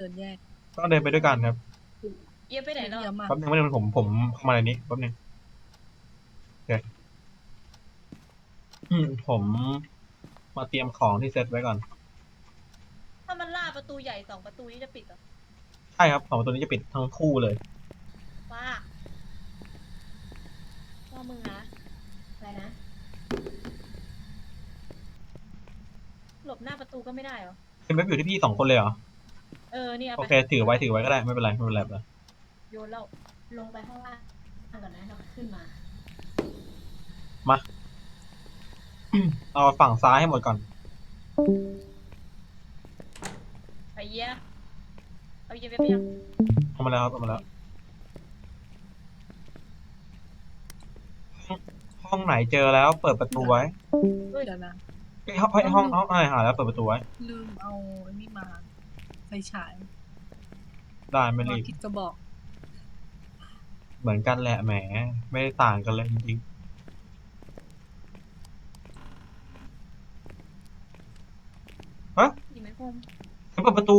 เดินแยกต้องเดินไปด้วยกันครับเยี่ยมไปไหนแล้วเยี่ยมมากแป๊บนึงแป๊บนึงผมผมเข้ามาในนี้แป๊บนึงโอเคอืมผมมาเตรียมของที่เซตไว้ก่อน ถ้ามันล่าประตูใหญ่สองประตูนี้จะปิดเหรอใช่ครับสองประตูนี้จะปิดทั้งคู่เลยว้าว่ามึงนะอะไรนะ หลบหน้าประตูก็ไม่ได้เหรอเป็นเว็บอยู่ที่พี่สองคนเลยเหรอ เออเนี่ยโอไปเค ถือไว้ถือไว้ก็ได้ไม่เป็นไรไม่เป็นไรไม่เป็นไรโยนแล้วลงไปข้างล่างก่อนนะแล้วก็ขึ้นมา เอาฝั่งซ้ายให้หมดก่อนไปเยี่ยเอาเยี่ยไปไปยังเอามาแล้วครับเอามาแล้ว ห้องห้องไหนเจอแล้วเปิดประตูไว้เฮ้ยเดี๋ยวนะเอ้ยห้องห้องห้องห้องไหนหาแล้วเปิดประตูไว้ ลืมเอาอันนี้มาไฟฉายได้ไม่มารีบผิดกระบอก เหมือนกันแหละแหม ไม่ได้ต่างกันเลยจริงๆฮะดีไหมพงใครเปิดประตู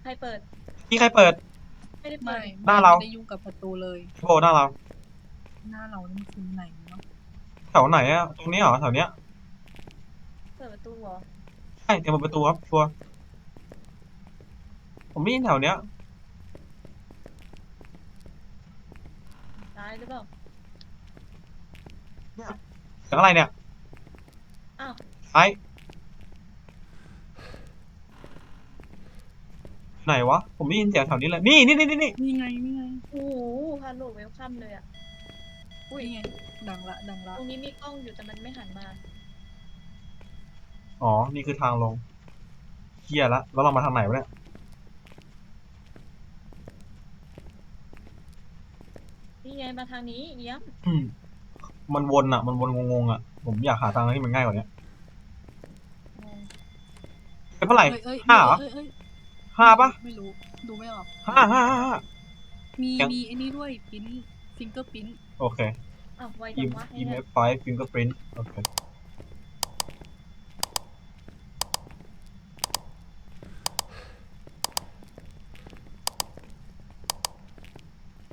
ใครเปิดพี่ใครเปิด ไม่ได้เปิไม่ดหน้าเรา ไม่ได้ยุ่งกับประตูเลย โผล่หน้าเราหน้าเรานี่มันคือไหนเนาะแถวไหนอะตรงนี้เหรอแถวเนี้ยเปิดประตูเหรอ ใช่เตรียมเปิดประตูครับชัวร์ ผมไม่ยินแถวเนี้ย ตายหรือเปล่า เสียงอะไรเนี่ยอ้าว ไอ้ไหนวะ ผมได้ยินเสียงแถวนี้เลย นี่นี่นี่นี่นี่นี่ไงนี่ไงโอ้โหฮัลโหลเวลคัมเลยอะ อุ้ย นี่ไง ดังละ ดังละตรงนี้มีกล้องอยู่แต่มันไม่หันมา อ๋อ นี่คือทางลงเฮียละ แล้วเรามาทางไหนวะเนี่ย นี่ไงมาทางนี้เยี่ยมอืมมันวนอะ มันวนงงๆอะ ผมอยากหาทางที่มันง่ายกว่านี้งงเป็นเท่าไหร่เอ้ยเอ้ยห้าเหรอ เอ้ยเอ้ยห้าปะไม่รู้ ดูไม่ออกห้าห้าห้าห้า มียัง มีไอ้นี่ด้วยปิ้นฟิงเกอร์ปิ้นโอเค อ้าวไว E จังวะไอ้เนี่ย EMF 5 fingerprint โอเค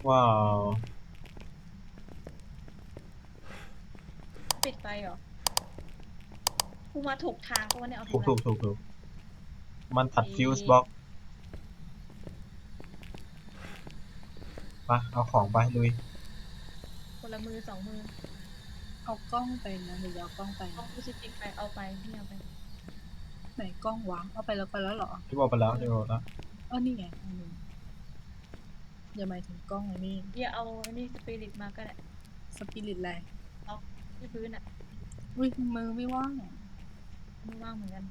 ว้าว ปิดไปเหรอ กูมาถูกทางเพราะว่าเนี่ยเอาถูกถูถูกกถูกถูกมันตัดฟิวส์บล็อกไปเอาของไปลุยคนละมือสองมือเอากล้องไปนะเดี๋ยวเอากล้องไปเอาคูซิฟิกไปเอาไปนี่เอาไปไหนกล้องวางเอาไปแล้วไปแล้วเหรอที่บอกไปแล้วที่บอกแล้วเออนี่ไงอันหนึงอย่าหมายถึงกล้องไอ้นี่อย่าเอาอันนี้สปิริตมาก็ได้สปิริตแรง ที่พื้นอะอุ้ยมือไม่ว่างไม่ว่างเหมือนกัน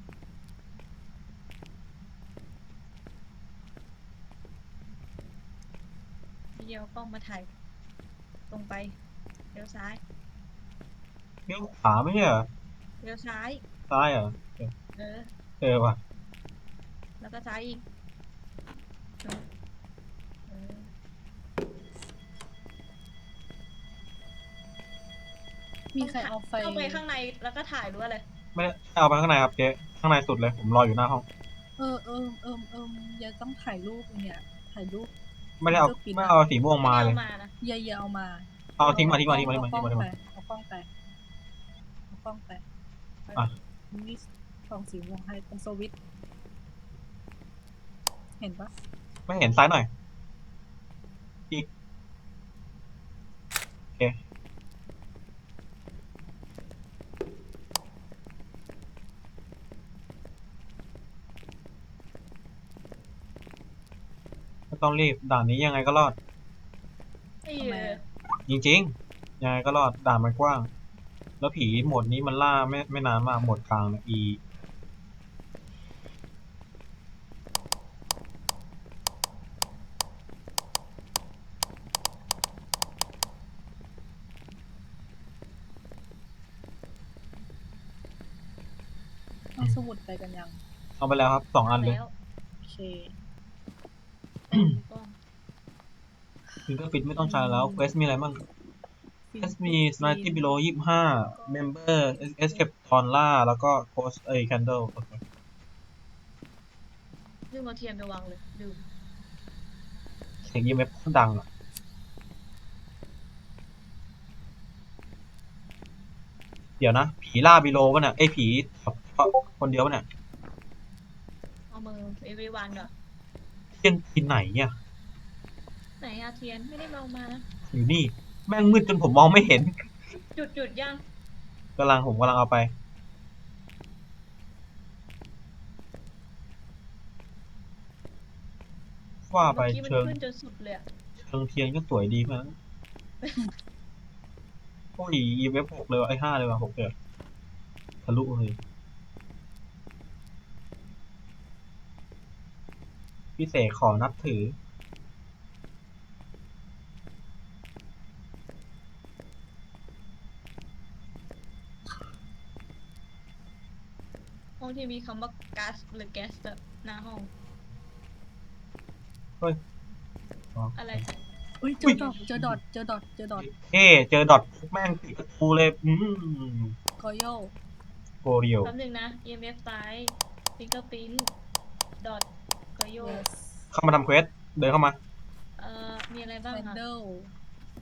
เดี๋ยวกล้องมาถ่ายตรงไปเลี้ยวซ้ายเลี้ยวขวาไม่ใช่เหรอเลี้ยวซ้ายซ้ายเหรอเออเออว่ะแล้วก็ซ้ายอีก มีใครเอาไฟ เข้าไปข้างในแล้วก็ถ่ายหรือว่าอะไรไม่ได้เอาไปข้างในครับเจ๊ข้างในสุดเลย ผมรออยู่หน้าห้อง เออเออเออเอออย่าต้องถ่ายรูปเนี่ย ถ่ายรูป ไม่ได้เอาก็ปิดไม่เอาสีม่วงมาเลยไได้อมานะอย่าอย่าเอามา เอาทิ้งมาทิ้งมาทิ้งมาเอทิ้งมาทิ้งมาทิ้งมา เอากล้องไปเอากล้องไปอะ นี่ทองสีม่วงให้ตรงสวิตช์เห็นปะไม่เห็นซ้ายหน่อยอีก โอเค ไม่ ต้องรีบด่านนี้ยังไงก็รอด ไอ้ทำไมเอออะจริงๆยังไงก็รอดด่านมันกว้าง แล้วผีโหมดนี้มันล่าไม่ไม่นานมากโหมดกลางนะอีเอาสมุดไปกันยัง เอาไปแล้วครับสองอันเลย แล้ว โอเคกล้อง ฟิงเกอร์ฟิตไม่ต้องใช้แล้วเควสมีอะไรบ้างเควสมีสไนตี้บิโลยี่ห้าเมมเบอร์เอสเคปทอนล่าแล้วก็โคสเอ้ยแคนเดลโอเคลืมเอาเทียนไปวางเลยลืมเสียง EMF โคตรดังอะเดี๋ยวนะ ผีล่าบิโลวะเนี่ยไอ้ยผีคนเดียววะเนี่ยเอามือไปไปวางเดี๋ยวเทียนที่ไหนเนี่ยไหนอะเทียนไม่ได้ลองมา อยู่นี่ แม่งมืดจนผมมองไม่เห็นจุดจุดยังกำลังผมกำลังเอาไป ว่าไปเมื่อกี้มันเชิงขึ้นจนสุดเลยอะเชิงเทียนก็สวยดีมั้งโอ้ย EMF หกเลยว่ะไอ้ห้าเลยว่ะหกเลยทะลุเลย พี่เสกขอนับถือ ห้องที่มีคำว่าก๊าซหรือแก๊สอะหน้าห้อง เฮ้ยอ๋ออะไร อุ้ยเจอดอทเจอดอทเจอดอทเจอดอทเฮ้เจอดอทแม่งปิดประตูเลยอืมกอยโยโกเรียว แป๊บนึงนะ EMF ซ้าย ฟิงเกอร์พิ้นดอทก โย yes เข้ามาทำเควส เดินเข้ามา เอ่อ มีอะไรบ้างอะ handle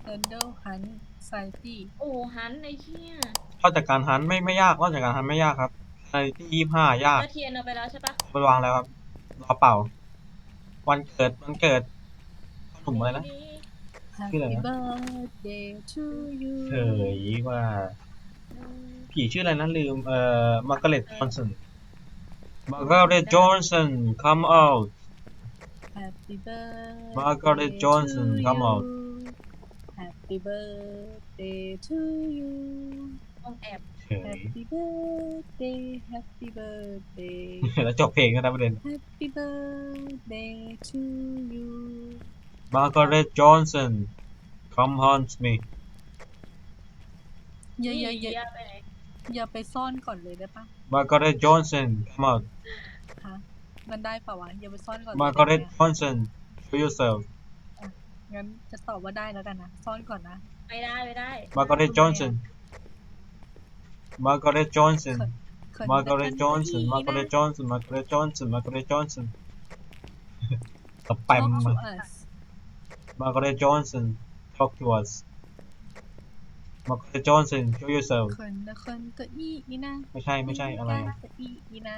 handle hunt society โอ้หันไอ้เหี้ยเข้าจากการหันไม่ไม่ยากเข้าจากการหันไม่ยากครับในที่ยี่ห้ายาก แล้วเทียนเอาไปแล้วใช่ปะไปวางแล้วครับ รอเป่า วันเกิดวันเกิดหนุ่มอะไรนะ ชื่ออะไร happy นะ birthday to you เฉยว่า ผีชื่ออะไรนะลืม เอ่อมาร์กาเร็ตจอห์นสัน มาร์กาเร็ตจอห์นสัน come out happy birthday Margaret Johnson, to come on. you. happy birthday to you ห้องแอบเฉย happy birthday happy birthday แล้วจบเพลงกันนะประเด็น happy birthday to you มาร์กาเร็ตจอห์นสัน come haunt me อย่าอย่านี่อย่าไปไหน อย่าไปซ่อนก่อนเลยได้ปะมาร์กาเร็ตจอห์นสัน come out ฮะมันได้ปะวะอย่าไปซ่อนก่อนมาร์กาเร็ตได้จไหอห์นสัน show yourself งั้นจะตอบว่าได้แล้วกันนะ ซ่อนก่อนนะ ไม่ได้ไม่ได้มาร์กาเร็ตจอห์นสันมาร์กาเร็ตจอห์นสันเขินมาร์กาเร็ตจอห์นสันเขิมาร์กาเร็ตจอห์นสัน มาร์กาเร็ตจอห์นสันมาร์กาเร็ตจอห์นสันสแปม Talk to มา us Margaret Johnson talk to us Margaret Johnson show yourself เขินนะเขินก็อีอีนะไม่ใช่ไม่ใช่อะไรอะก็อีอีนะ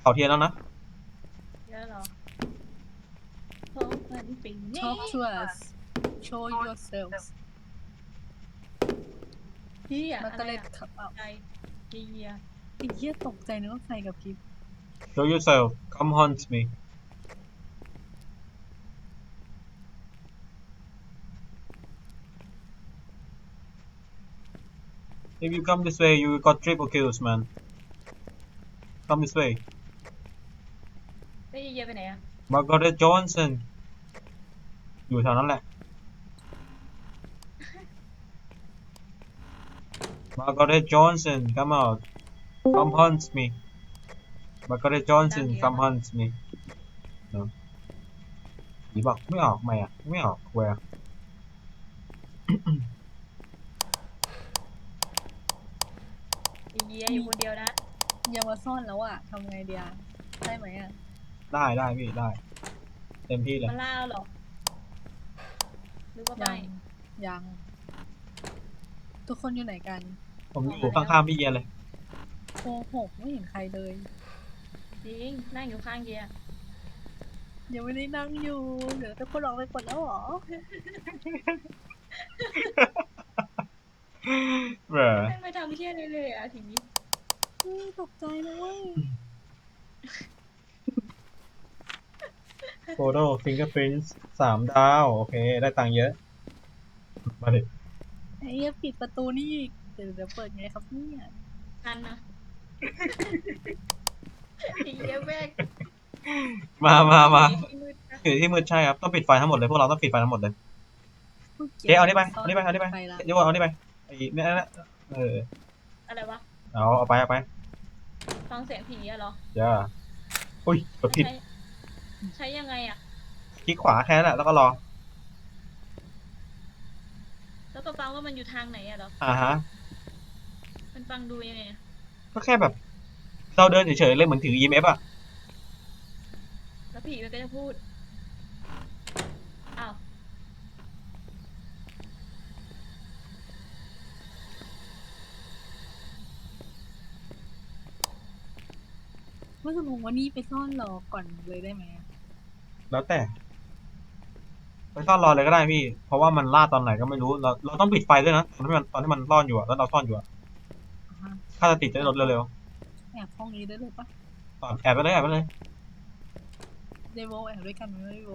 เผาเทียนแล้วนะเยอะเหรอเพราะมันเป็นแน่ Talk to us show yourselves พี่อะมันอะก็ไรเลยอะขับเอาใจเยียไอ้เหี้ยตกใจนึกว่าไฟกับพริบ show yourself come haunt me If you come this way, you got triple kills, man. Come this way. ไม่เยียไปไหนอะ Margaret Johnson อยู่แถวนั้นแหละ Margaret Johnson come out come hunt me Margaret Johnson come hunt me เนอะผีบอกไม่ ออกไหมอะไม่ออกแวร์เยียอยู่คนเดียวนะอย่ามาซ่อนแล้วอะทำไงเดียได้ไหมอะ ได้ได้พี่ได้ เต็มที่เลยมันล่าเหรอหรือว่ายัไม่งยัง ทุกคนอยู่ไหนกันผมอยู่ข้างๆพี่เยียนเลย โกหกไม่เห็นใครเลย จริงนั่งอยู่ข้างเยียยังไม่ได้นั่งอยู่ เดี๋ยวทุกคนออกไปกดแล้วเหรอ เหรอไม่ไปทำเที่ยเลยเลยอะทีนี้เฮ้ยตกใจนะเว้ยโฟโต้ฟิงเกอร์พรินส์สามดาว โอเค ได้ตังค์เยอะ มาดิไอ้เหี้ยปิดประตูนี่อีกเดี๋ยวเดี๋ยวเปิดไงครับเนี่ยทันนะไอ้เยียแม่งมามามาที่มืดนะอยู่ที่มืดใช่ครับ ต้องปิดไฟทั้งหมดเลย พวกเราต้องปิดไฟทั้งหมดเลยพูดเจ๊เอานี่ไป เอานี่ไป เอานี่ไปไปละเดี๋ยวเอานี่ไปไอ้ เนี่ยนะเอออะไรวะ เอาเอาไปเอาไปฟังเสียงผีอะเหรออย่าอุ้ยกดผิดใช้ใช้ยังไงอะคลิกขวาแค่นั้นแหละแล้วก็รอแล้วก็ฟังว่ามันอยู่ทางไหนอะเหรอ อ่าฮะ มันฟังดูยังไงอะก็แค่แบบ เราเดินเฉยๆเลยเหมือนถือ EMF อะ แล้วผีมันก็จะพูด เมื่อสมมติว่านี่ไปซ่อนรอก่อนเลยได้ไหมอะแล้วแต่ ไปซ่อนรอเลยก็ได้พี่ เพราะว่ามันล่าตอนไหนก็ไม่รู้ เราเราต้องปิดไฟด้วยนะตอนที่มันตอนที่มันซ่อนอยู่อะแล้วเราซ่อนอยู่อะอ่าฮะถ้าจะติดจะได้ลดเร็วแอบห้องนี้ได้เลยปะๆแอบไปเลยแอบไปเลยเดโวแอบด้วยกันไหมเดโว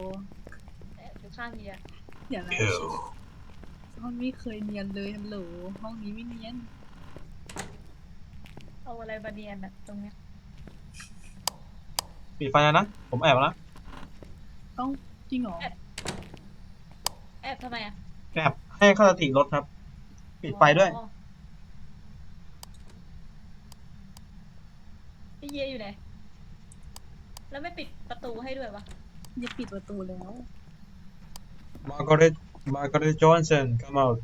แอบอยู่ข้างเฮียอย่านะซ่อนไม่เคยเนียนเลยฮัลโหลห้องนี้ไม่เนียนเอาอะไรมาเนียนอะตรงเนี้ย ปิดไฟแล้วนะ ผมแอบแล้วนะเอ้าจริงเหรอ แอบทำไมอะแอบให้เข้าสติลดครับ ปิดไฟด้วย อ๋อพี่เยอยู่ไหน แล้วไม่ปิดประตูให้ด้วยวะอย่าปิดประตูแล้ว Margaret Margaret Johnson come out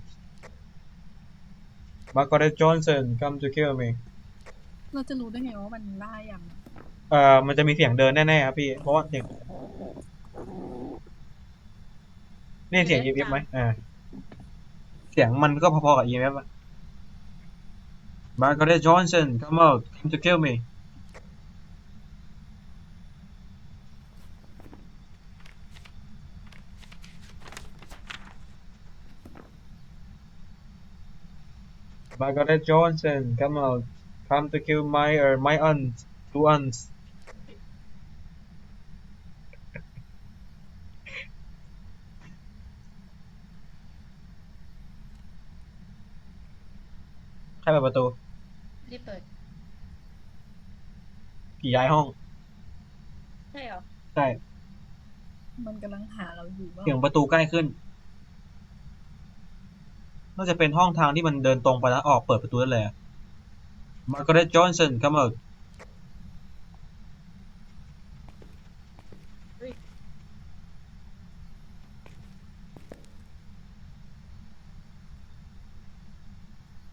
Margaret Johnson come to kill me เราจะรู้ได้ไงว่ามันล่าอย่างอะ เอ่อมันจะมีเสียงเดินแน่ๆครับพี่ เพราะว่าเสียงนี่เสียง EMF ไหมอ่า เสียงมันก็พอๆกับ EMF อะ Margaret Johnson come out come to kill me Margaret Johnson come out come to kill my or my aunt two aunts ใครเปิดประตูรีบเปิดผีย้ายห้อง ใช่เหรอใช่มันกำลังหาเราอยู่ว่าเสียงประตูใกล้ขึ้น น่าจะเป็นห้องทางที่มันเดินตรงไปแล้วออกเปิดประตูได้เลยอะ Margaret Johnson come out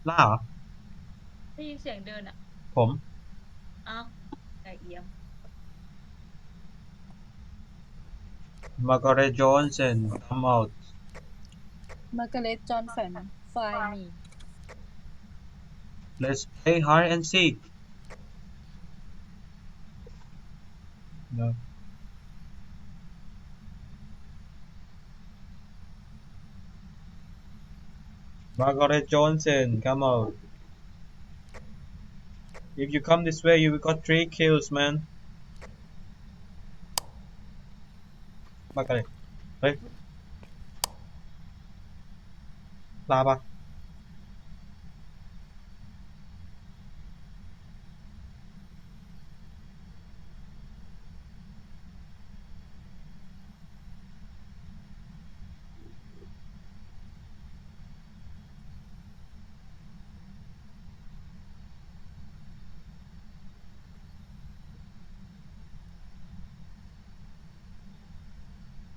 ล่าเหรอ ได้ยินเสียงเดินอะ ผม อ้าวไก่เอียม Margaret Johnson come out มาร์กาเร็ตจอห์นแฟนไฟมี let's play hide and seek no Margaret Johnson come out If you come this way you got three kills man. Margaret เฮ้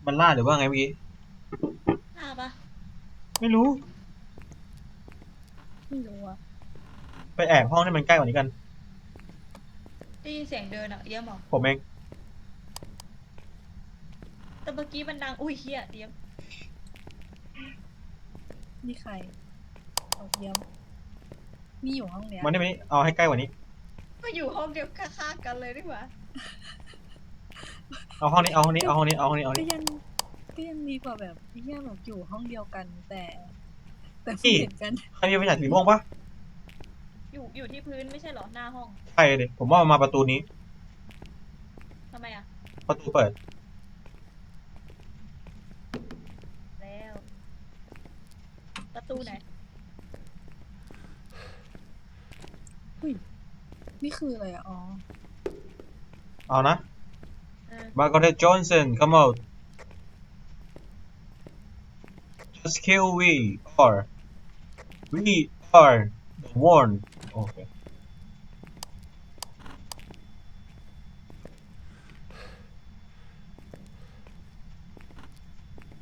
มันล่าหรือว่าไงเมื่อกี้หน้าปะไม่รู้ ไม่รู้อะไปแอบห้องที่มันใกล้กว่านี้กัน ได้ยินเสียงเดินอะเอียมเหรอผมเอง แต่เมื่อกี้มันดัง อุ้ยเฮียเอียมนี่ใครเอาเยี่ยมนี่อยู่ห้องเนี้ยมันได้ไหมเอาให้ใกล้กว่านี้ ก็อยู่ห้องเดียวข้างๆกันเลยดีกว่า เอาห้องนี้เอาห้องนี้เอาห้องนี้เอาห้องนี้เอาห้องก็นี้ ยังก็ยังดีกว่าแบบไอ้เหี้ยแบบอยู่ห้องเดียวกันแต่ แต่พี่ไม่เห็นกัน ใครมีประหยัดสีม่วงปะอยู่อยู่ที่พื้นไม่ใช่เหรอหน้าห้องใช่เลยผมว่ามันมาประตูนี้ ทำไมอะประตูเปิด แล้ว ประตูไหนนี่คืออะไรอะอ๋อเอานะเออ Margaret Johnson come out just kill we or we are the one โอเค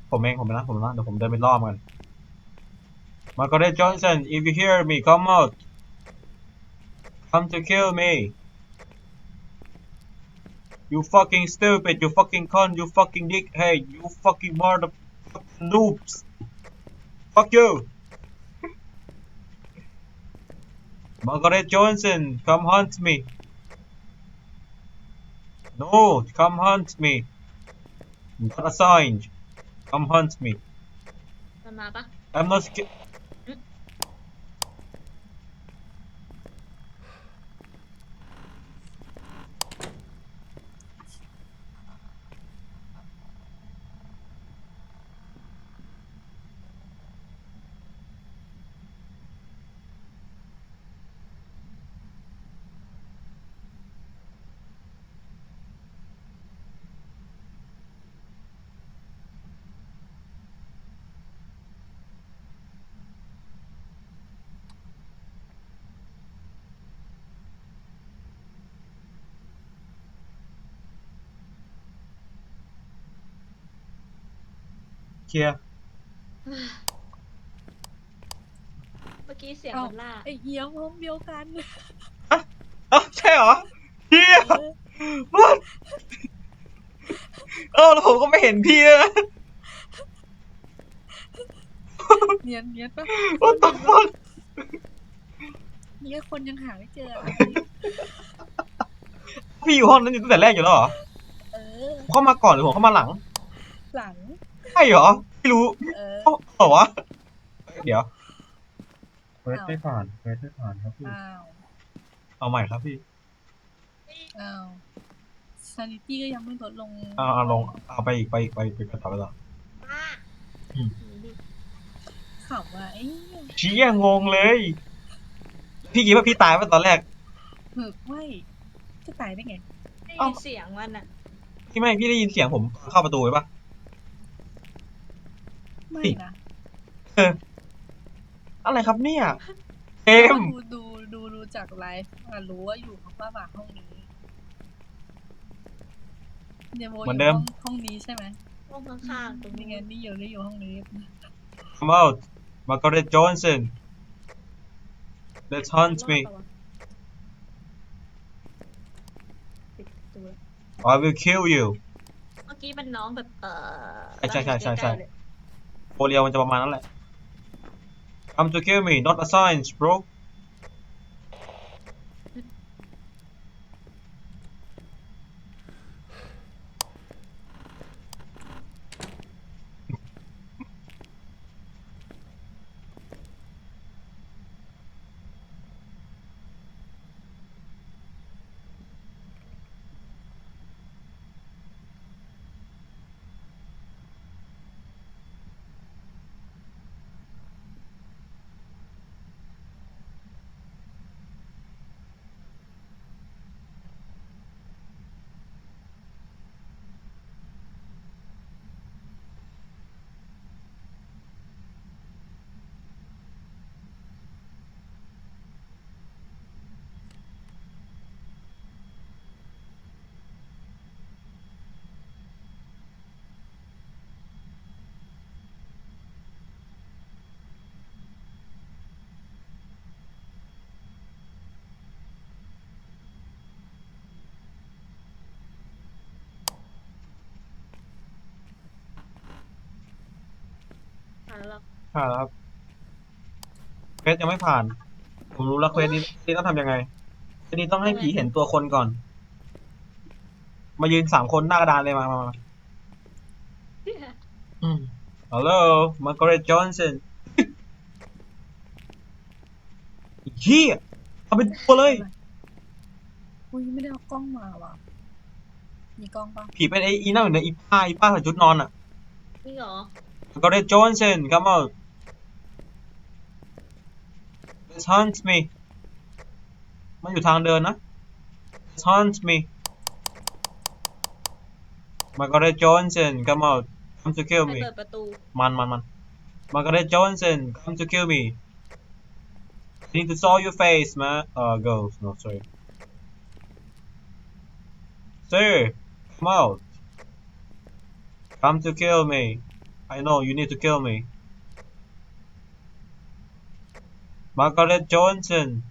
ผมเองผมนะผมนะเดี๋ยวผมเดินไปล่อมัน Margaret Johnson if you hear me come out come to kill me you fucking stupid, you fucking cunt, you fucking dickhead, you fucking motherfucking noobs. Fuck you. Margaret Johnson, come hunt me. No, come hunt me. I'm assigned. Come hunt me. I'm not scared. าปะ I'm not scared. Here. เมื่อกี้เสียงเอ้ามันล่าไอเหี้ยพร้อมเดียวกันอ้าวใช่เหรอเฮียเออ What เออแล้วผมก็ไม่เห็นพี่นะเนียนเนียนปะ What the fuck เนี่ยคนยังหาไม่เจออะพี่อยู่ห้องนั้นอยู่ตั้งแต่แรกอยู่แล้วเหรอเออ ผมเข้ามาก่อนหรือผมเข้ามาหลัง หลัง ใช่เหรอ ไม่รู้เออเอ้าเหรอวะเดี๋ยว เควสอ้าวไม่ผ่านเควสไม่ผ่านครับพี่อ้าวเอาใหม่ครับพี่ อ้าวซานิตี้ก็ยังไม่ลดลงเอาเอาลง เอาไปอีกไปอีกไปอีกไปต่อไปต่อป้าอืมหนีดิขำว่าไอ้เนี่ยเชี้ยงงเลย พี่คิดว่าพี่ตายป่ะตอนแรกเหือกไม่จะตายได้ไง ได้เอ้ายินเสียงมันอะพี่ไม่ พี่ได้ยินเสียงผมเข้าประตูไว้ปะ ไม่นี่นะเอออะไรครับเนี่ยเกแต่มว่าดูดูดูดูจากไลฟ์อะรู้ว่าอยู่ของป้าบ่าห้องนี้เดโมอยู่ห้องห้องนี้ใช่ไหมห้องข้างๆตรงนี่นี้ไงนี่อยู่นี่อยู่ห้องนี้ Come out Margaret Johnson Let's hunt me ปิดประตูแล้ว I will kill you เมื่อกี้มันน้องแบบเออใช่ใช่ใช่ใช่ใกล้ๆเลย โคเรียมันจะประมาณนั้นแหละ Come to kill me not a science bro อะแล้วเราครับเควสยังไม่ผ่าน ผมรู้แล้วเควสนี้นี่ต้องทำยังไงเควสนี้ต้องให้ผีเห็นตัวคนก่อน มายืนสามคนหน้ากระดานเลยมามามาอืม Hello Margaret Johnson เฮียเอาเป็นตัวเลย อุ้ยไม่ได้เอากล้องมาว่ะ มีกล้องปะผีเป็นไอ้อีนั่นอยู่ในอีป้าอีป้าใส่ชุดนอนอะ นี่เหรอ Margaret Johnson come out Let's hunt me มันอยู่ทางเดินนะ Let's hunt me Margaret Johnson come out come to kill ใคร me เปิดประตู มันมันมัน Margaret Johnson come to kill me I need to saw your face man uh girls no sorry sir come out come to kill me I know you need to kill me. Margaret Johnson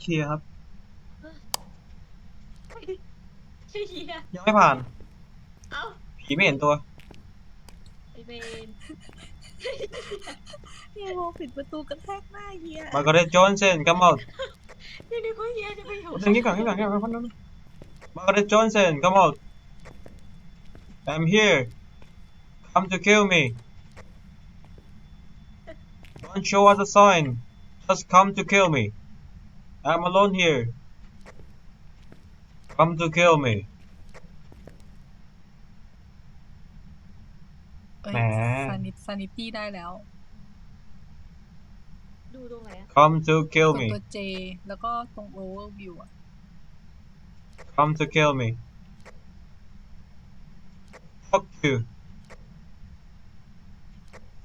เคลียร์ครับ เฮีย ยังไม่ผ่าน เอ้า ผีไม่เห็นตัว ไอเบน เฮียโมปิดประตูกระแทกหน้าเฮีย Margaret Johnson come out นี่นึกว่าเฮียจะไปอยู่ ตรงนี้ก่อนนี่ก่อนนี่ก่อนพันนั้น Margaret Johnson come out I'm here come to kill me don't show us a sign just come to kill me I'm alone here come to kill me เอ้ย แหม ซานิซานิตี้ได้แล้ว ดูตรงไหนอะ come to ก kill ด me ตัว J แล้วก็ตรง overview อ่ะ come to kill me fuck you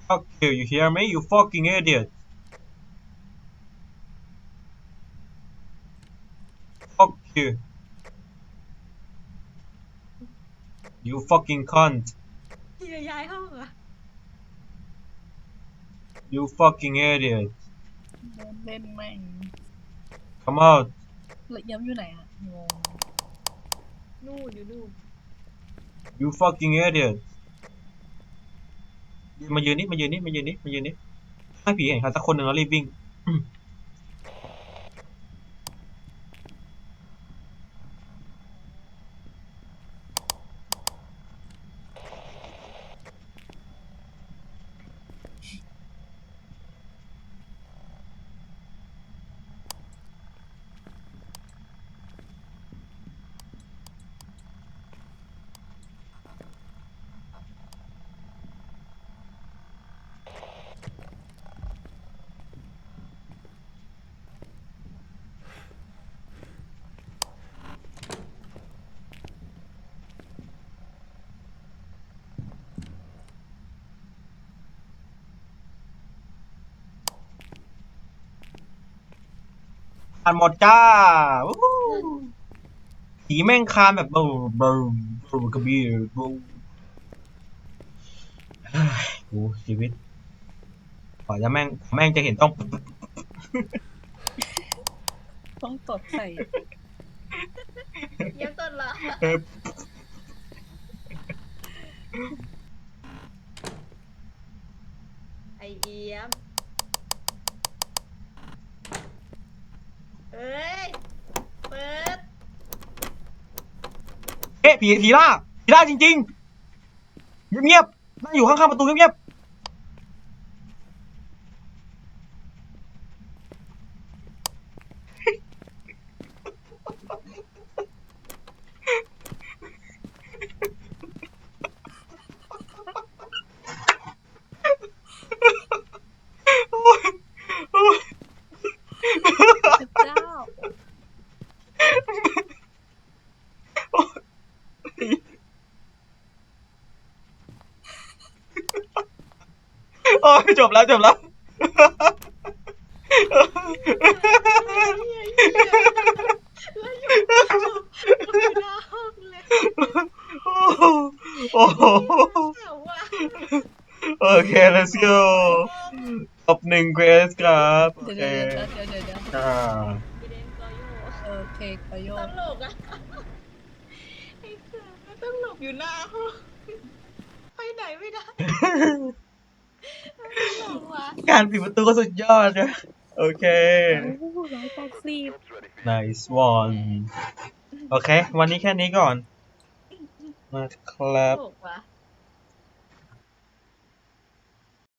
fuck you you hear me you fucking idiot You you fucking cunt เฮียย้ายห้องเหรอ you fucking idiot เดินเล่นแม่ง come out แล้วย้ำอยู่ไหนอะงงนู่นอยู่นู่น you fucking idiot มายืนนี่มายืนนี่มายืนนี่มายืนนี่ให้ผีเห็นใครสักคนหนึ่งแล้วรีบวิ่งานหมดจ้าวู้ฮู้ผีแม่งคานแบบบูบูบูกระบี่บูเฮ้ยกูชีวิตกว่าจะแม่งแม่งจะเห็นต้อง ต้องตดใส่เยี่ยมต้นละเออไอเอี้ยมเอ้ย เปิด เอ๊ะ ผีผีล่าผีล่าจริงๆเงียบๆนั่งอยู่ข้างๆประตูเงียบๆโอ้ยโอ้ย พระเจ้า โอ้ยจบแล้วจบแล้ว โอ้โหโอเค let's go จบหนึ่งเควสครับโอเคเดี๋ยวเดี๋ยวเดี๋ยวเดี๋ยวอ่าอีเดนกอโยเออเคกประโยตชน์ลกอะไอ้เสือมันต้องหลบอยู่หน้าห้องไปไหนไม่ได้ตลกว่ะ การปิดประตูก็สุดยอดนะโอเคโอ้หร้อยแปดสิบ nice one โอเค วันนี้แค่นี้ก่อน มาครับตลกว่ะ